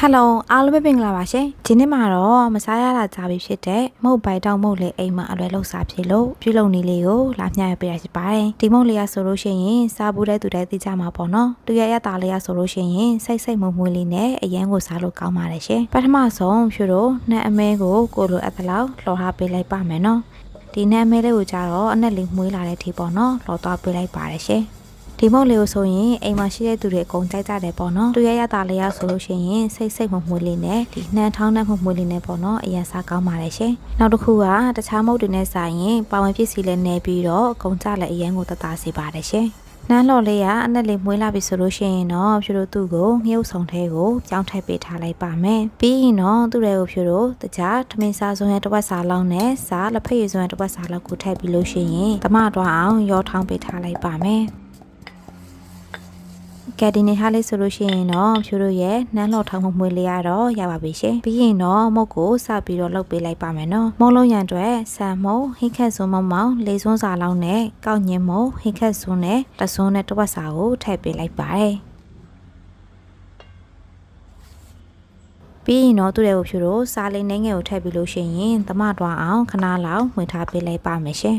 ဟယ်လိုအားလုံးပဲမင်္ဂလာပါရှင်ဒီနေ့မှာတော့မစားရတာကြာပြီဖြစ်တဲ့မုတ်ပိုက်တောက်မုတ်လေးအိမ်မှာအလွယ်လောက်စားဖြစ်လို့ပြုလုပ်နေလေးကိုလာမျှရပေးရရှိပါတယ်ဒီမုတ်လေးရဆိုလို့ရှိရင်စားဘူးတဲ့သူတိုင်းသိကြမှာပေါ့နော်သူရရတာလေးရဆိုလို့ရှိရင်စိတ်စိတ်မွမွေးလေးနဲ့အရန်ကိုစားလို့ကောင်းပါတယ်ရှင်ပထမဆုံးဖြူတော့နှက်အမဲကိုကိုလိုအပ်သလောက်လှော်ထားပေးလိုက်ပါမယ်နော်ဒီနှက်အမဲလေးကိုကြတော့အနက်လေးမွေးလာတဲ့အထိပေါ့နော်လှော်သွားပေးလိုက်ပါတယ်ရှင် ဒီမုတ်လေးကိုဆိုရင်အိမ်မှာရှိတဲ့သူတွေအကုန်ကြိုက်ကြတယ်ပေါ့နော်သူရရတာလေးရဆိုလို့ရှိရင်စိတ်စိတ်မမွေးလေးနဲ့ဒီနှမ်းထောင်းနဲ့မမွေးလေးနဲ့ပေါ့နော်အရင်စားကောင်းပါတယ်ရှင်နောက်တစ်ခုကတခြားမုတ်တွေနဲ့ဆိုင်ရင်ပါဝင်ပစ္စည်းလည်းနေပြီးတော့အကုန်ကြလည်းအရင်ကိုတသားစေပါတယ်ရှင်နန်းလော်လေးကအနက်လေးမွေးလာပြီဆိုလို့ရှိရင်တော့ဖြူတို့သူ့ကိုငှုပ်ဆောင်ထဲကိုပြောင်းထည့်ပေးထားလိုက်ပါမယ်ပြီးရင်တော့သူ့ရဲ့ကိုဖြူတို့တခြားထမင်းစားစုံရဲ့တစ်ဝက်စားလောက်နဲ့စားလက်ဖက်ရည်စုံရဲ့တစ်ဝက်စားလောက်ကိုထည့်ပြီးလို့ရှိရင်တမတော့အောင်ရောထောင်းပေးထားလိုက်ပါမယ် ကဲဒီနေ့ဟာလေးဆိုလို့ရှိရင်တော့ဖြူတို့ရဲ့နန်းလော်ထောင်မှုမွေးလေးရတော့ရပါပြီရှင်ပြီးရင်တော့မုတ်ကိုစပြီးတော့လှုပ်ပေးလိုက်ပါမယ်နော်မုံလုံးရန်အတွက်ဆန်မုံဟိခက်စွန်းမောင်မောင်လေးစွန်းစာလောက်နဲ့ကောက်ညင်မုံဟိခက်စွန်းနဲ့တစွန်းနဲ့တဝက်စာကိုထည့်ပေးလိုက်ပါတယ်ပြီးရင်တော့သူ့ရဲ့ကိုဖြူတို့စားလေးနှင်းငယ်ကိုထည့်ပြီးလို့ရှိရင်သမတွားအောင်ခဏလောက်ဝင်ထားပေးလိုက်ပါမယ်ရှင်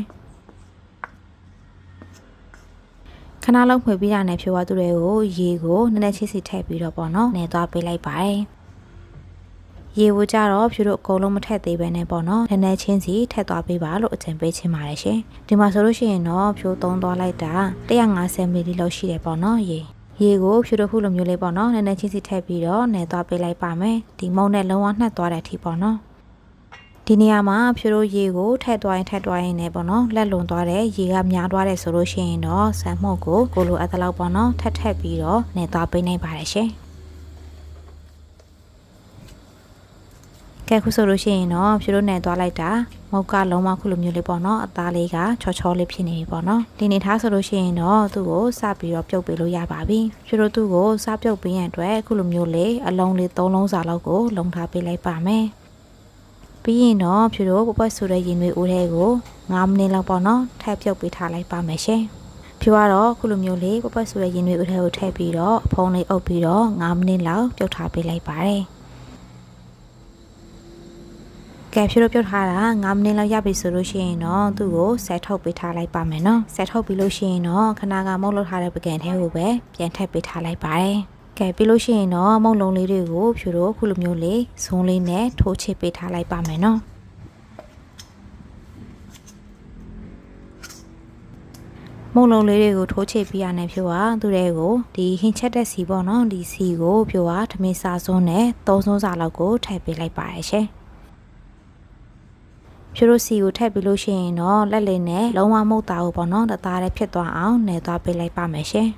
ခ ဏလောက်ဖွေပြီးတာနဲ့ဖြိုးသွားသူတွေကိုရေကိုနည်းနည်းချစ်စီထည့်ပြီးတော့ပေါ့နော်နေသွားပေးလိုက်ပါတယ်ရေဝကြတော့ဖြူတို့အကုန်လုံးမထည့်သေးပဲနဲ့ပေါ့နော်နည်းနည်းချင်းစီထည့်သွားပေးပါလို့အကြံပေးချင်ပါတယ်ရှင်ဒီမှာဆိုလို့ရှိရင်တော့ဖြိုးသုံးသွားလိုက်တာ150မီလီလောက်ရှိတယ်ပေါ့နော်ရေရေကိုဖြူတို့ခုလိုမျိုးလေးပေါ့နော်နည်းနည်းချင်းစီထည့်ပြီးတော့နေသွားပေးလိုက်ပါမယ်ဒီမုံနဲ့လုံးဝနှက်သွားတဲ့အထိပေါ့နော် ဒီနေရာမှာဖြိုးတို့ရေကိုထည့်သွားရင်ထည့်သွားရင်လည်းပေါ့နော်လက်လွန်သွားတဲ့ရေကများသွားတယ်ဆိုလို့ရှိရင်တော့ဆန်မှုတ်ကိုကိုလိုအပ်သလောက်ပေါ့နော်ထက်ထက်ပြီးတော့နေသွားပေးနိုင်ပါတယ်ရှင်ကဲခုဆိုလို့ရှိရင်တော့ဖြိုးတို့နယ်သွားလိုက်တာမုတ်ကလုံးဝခုလိုမျိုးလေးပေါ့နော်အသားလေးကချောချောလေးဖြစ်နေပြီပေါ့နော်ဒီနေထားဆိုလို့ရှိရင်တော့သူ့ကိုစပြီးတော့ပြုတ်ပေးလို့ရပါပြီဖြိုးတို့သူ့ကိုစပြုတ်ပေးရန်အတွက်ခုလိုမျိုးလေးအလုံးလေး၃လုံးစာလောက်ကိုလုံထားပေးလိုက်ပါမယ် ပြီးရင်တော့ဖြူတို့ပပွက်ဆိုတဲ့ရင်တွေအိုးထဲကို9မိနစ်လောက်ပေါ့နော်ထပ်ပြုတ်ပေးထားလိုက်ပါမယ်ရှင်ဖြူကတော့ခုလိုမျိုးလေးပပွက်ဆိုတဲ့ရင်တွေအိုးထဲကိုထည့်ပြီးတော့ဖုံးလေးအုပ်ပြီးတော့9မိနစ်လောက်ပြုတ်ထားပေးလိုက်ပါတယ်ကဲဖြူတို့ပြုတ်ထားတာ9မိနစ်လောက်ရပြီဆိုလို့ရှိရင်တော့သူ့ကိုဆက်ထုတ်ပေးထားလိုက်ပါမယ်နော်ဆက်ထုတ်ပြီးလို့ရှိရင်တော့ခဏကမုတ်လောက်ထားတဲ့ပကံထဲကိုပဲပြန်ထည့်ပေးထားလိုက်ပါတယ် ကဲပြီးလို့ရှိရင်တော့မုံလုံးလေးတွေကိုဖြူတော့ခုလိုမျိုးလေးဇုံးလေးနဲ့ထိုးချစ်ပေးထားလိုက်ပါမယ်နော်မုံလုံးလေးတွေကိုထိုးချစ်ပြီးရတဲ့ဖြူကသူ့တွေကိုဒီဟင်ချက်တဲ့စီပေါ့နော်ဒီစီကိုဖြူကထမင်းစားစွန်းနဲ့သုံးစွန်းစာလောက်ကိုထည့်ပေးလိုက်ပါရရှင်ဖြူတို့စီကိုထည့်ပြီးလို့ရှိရင်တော့လက်လေးနဲ့လုံးဝမုတ်တာကိုပေါ့နော်တသားလေးဖြစ်သွားအောင်နေသွားပေးလိုက်ပါမယ်ရှင်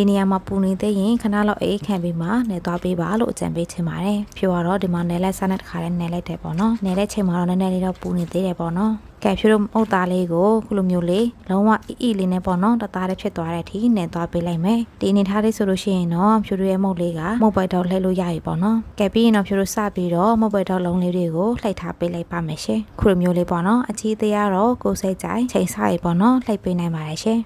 ဒီနေရာမှာပူနေသေးရင်ခဏလောက်အေးခံပြီးမှနေသွားပေးပါလို့အကြံပေးချင်ပါတယ်ဖြူကတော့ဒီမှာနယ်လက်စားနဲ့တခါလဲနယ်လိုက်တယ်ပေါ့နော်နယ်လက်ချိန်မှာတော့နည်းနည်းလေးတော့ပူနေသေးတယ်ပေါ့နော်ကဲဖြူတို့မုတ်သားလေးကိုခုလိုမျိုးလေးလုံးဝအီအီလေးနဲ့ပေါ့နော်တသားလေးဖြစ်သွားတဲ့အထိနေသွားပေးလိုက်မယ်ဒီအနေထားလေးဆိုလို့ရှိရင်တော့ဖြူတို့ရဲ့မုတ်လေးကမုတ်ပိုက်တော့လှည့်လို့ရပြီပေါ့နော်ကဲပြီးရင်တော့ဖြူတို့စပြီးတော့မုတ်ပိုက်တော့လုံးလေးတွေကိုလှိုက်ထားပေးလိုက်ပါမယ်ရှင်ခုလိုမျိုးလေးပေါ့နော်အချီးသေးရတော့ကိုယ်စိတ်ကြိုက်ချိန်စားရပေါ့နော်လှိုက်ပေးနိုင်ပါတယ်ရှင်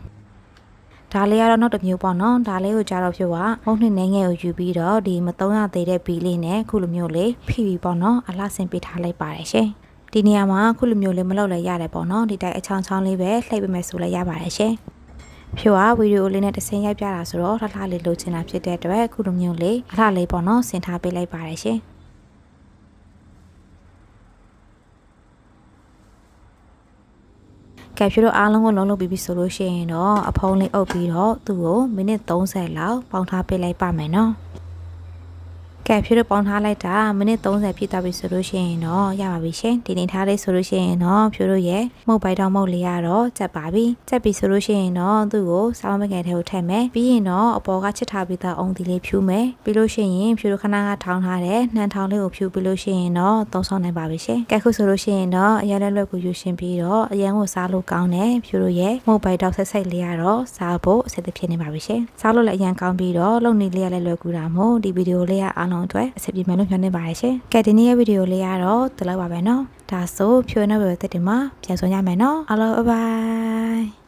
ဒါလေးကတော့နောက်တစ်မျိုးပေါ့နော်ဒါလေးကိုကြတော့ဖြစ်ကမုံနှစ်နေငယ်ကိုယူပြီးတော့ဒီမသုံးရသေးတဲ့ဘီလေးနဲ့ခုလိုမျိုးလေးဖိပြီးပေါ့နော်အလှဆင်ပေးထားလိုက်ပါတယ်ရှင်ဒီနေရာမှာခုလိုမျိုးလေးမလုပ်လည်းရတယ်ပေါ့နော်ဒီတိုက်အချောင်းချောင်းလေးပဲလှိပ်ပေးမယ်ဆိုလည်းရပါတယ်ရှင်ဖြိုကဗီဒီယိုလေးနဲ့တစ်ဆင်းရိုက်ပြတာဆိုတော့လှလှလေးလိုချင်တာဖြစ်တဲ့အတွက်ခုလိုမျိုးလေးအလှလေးပေါ့နော်ဆင်ထားပေးလိုက်ပါတယ်ရှင် ကဲဖြူတို့အားလုံးကိုလုံးလုံးပြီးပြီဆိုလို့ရှိရင်တော့အဖုံးလေးအုပ်ပြီးတော့သူ့ကိုမိနစ်30လောက်ပေါင်းထားပေးလိုက်ပါမယ်နော် ကဲဖြူတို့ပေါင်းထားလိုက်တာမိနစ်30ပြည့်သွားပြီဆိုလို့ရှိရင်တော့ရပါပြီရှင်ဒီနေထားလေးဆိုလို့ရှိရင်တော့ဖြူတို့ရဲ့မုတ်ပိုက်တောင်မုတ်လေးကတော့ကြက်ပါပြီကြက်ပြီဆိုလို့ရှိရင်တော့သူ့ကိုစားမငယ်ထဲကိုထည့်မယ်ပြီးရင်တော့အပေါ်ကချစ်ထားပြီးသားအုံဒီလေးဖြူမယ်ပြီးလို့ရှိရင်ဖြူတို့ခဏကထောင်းထားတဲ့နှမ်းထောင်းလေးကိုဖြူပြီးလို့ရှိရင်တော့သုံးဆောင်နိုင်ပါပြီရှင်ကဲခုဆိုလို့ရှိရင်တော့အရင်လက်လွတ်ကိုယူရှင်ပြီးတော့အရင်ကိုစားလို့ကောင်းတယ်ဖြူတို့ရဲ့မုတ်ပိုက်တောက်ဆက်ဆက်လေးကတော့စားဖို့အဆက်ဖြစ်နေပါပြီရှင်စားလို့လည်းအရင်ကောင်းပြီးတော့လုံနေလေးရလည်းလွယ်ကူတာမို့ဒီဗီဒီယိုလေးကအားလုံးအတွက်အဆင်ပြေမယ်လို့မျှော်လင့်ပါတယ်ရှင်။ကဲဒီနေ့ရဲ့ဗီဒီယိုလေးကတော့ဒီလောက်ပါပဲနော်။ဒါဆိုဖြိုးနေဘယ်တက်တယ်မှာပြန်ဆုံရမယ်နော်။အားလုံးဘိုင်ဘိုင်